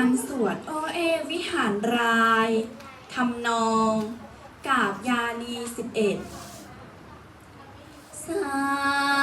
การสวดโอเอวิหารรายทำนองกาบยาลีสิบเอ็ดสา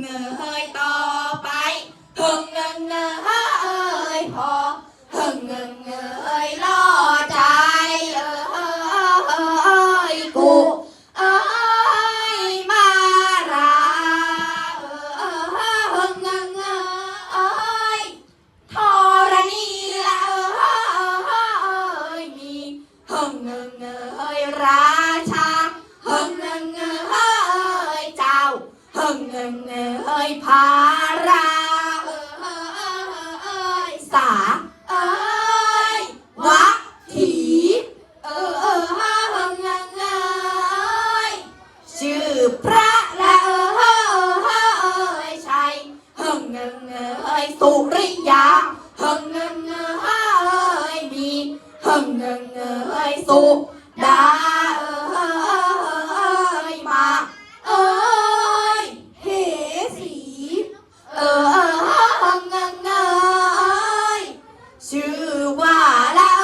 เงยต่อ ngừng ơi su đã ơi mà ơi thế gì ơi ngừng ơi sự quả là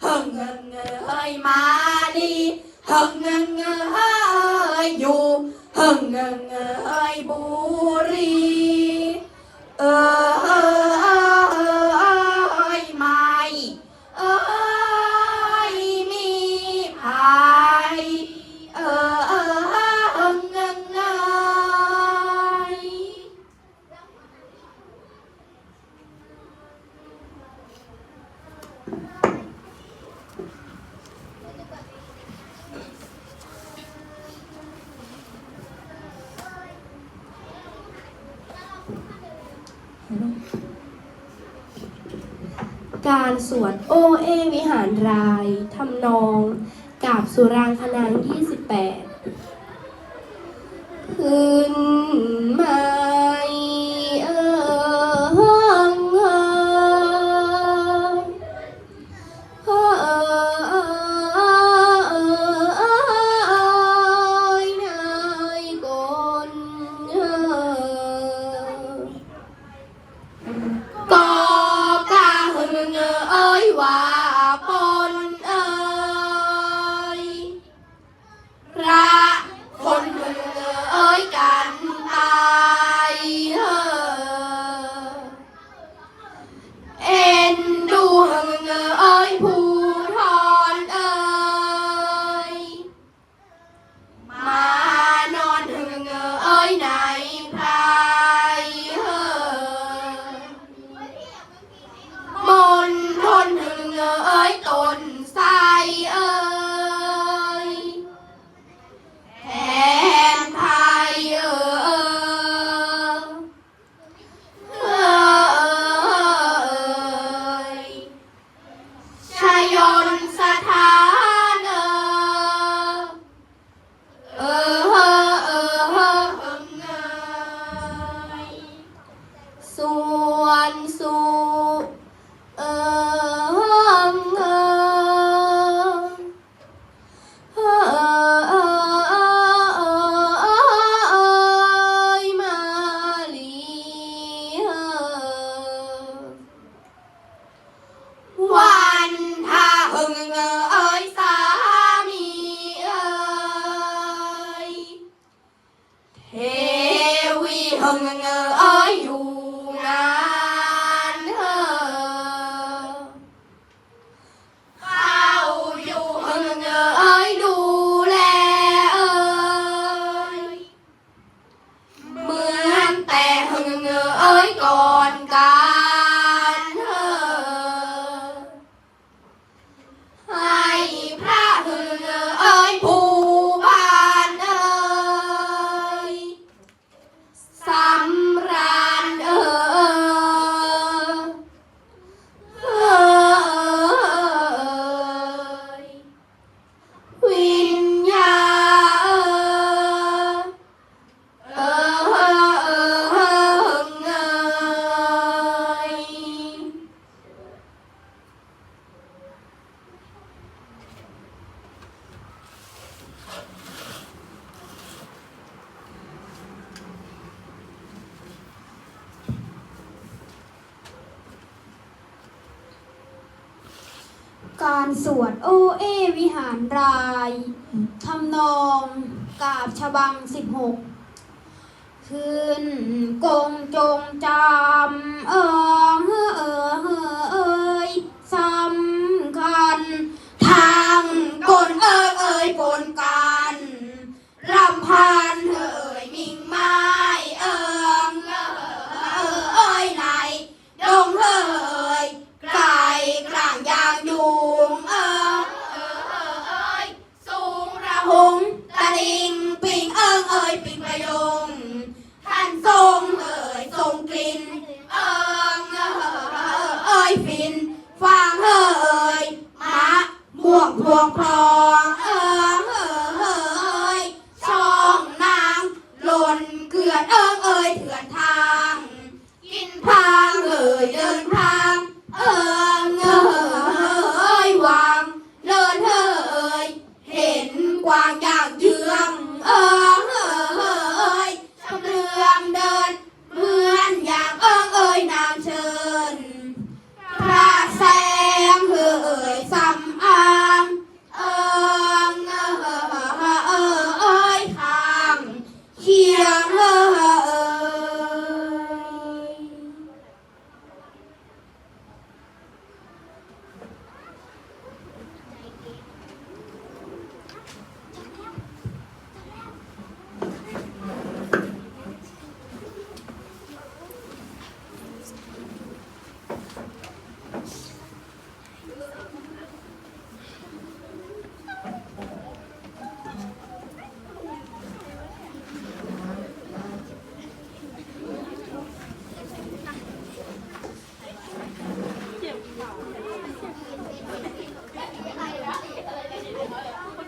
hừng ngừng ơi, mà đi. Hừng ngừng dù. Hừng ngừng ơi, bu การสวดโอเอวิหารรายทำนอง กาบสุรางคนาง28 เฮวีหงเงเอ้อยู่ การสวดโอเอวิหารรายทำนองกาบฉบังสิบหกคือนกงจงจำเออเฮอเออเอเอยสำคัญ ทางกนเออเอยปนกันรำพัน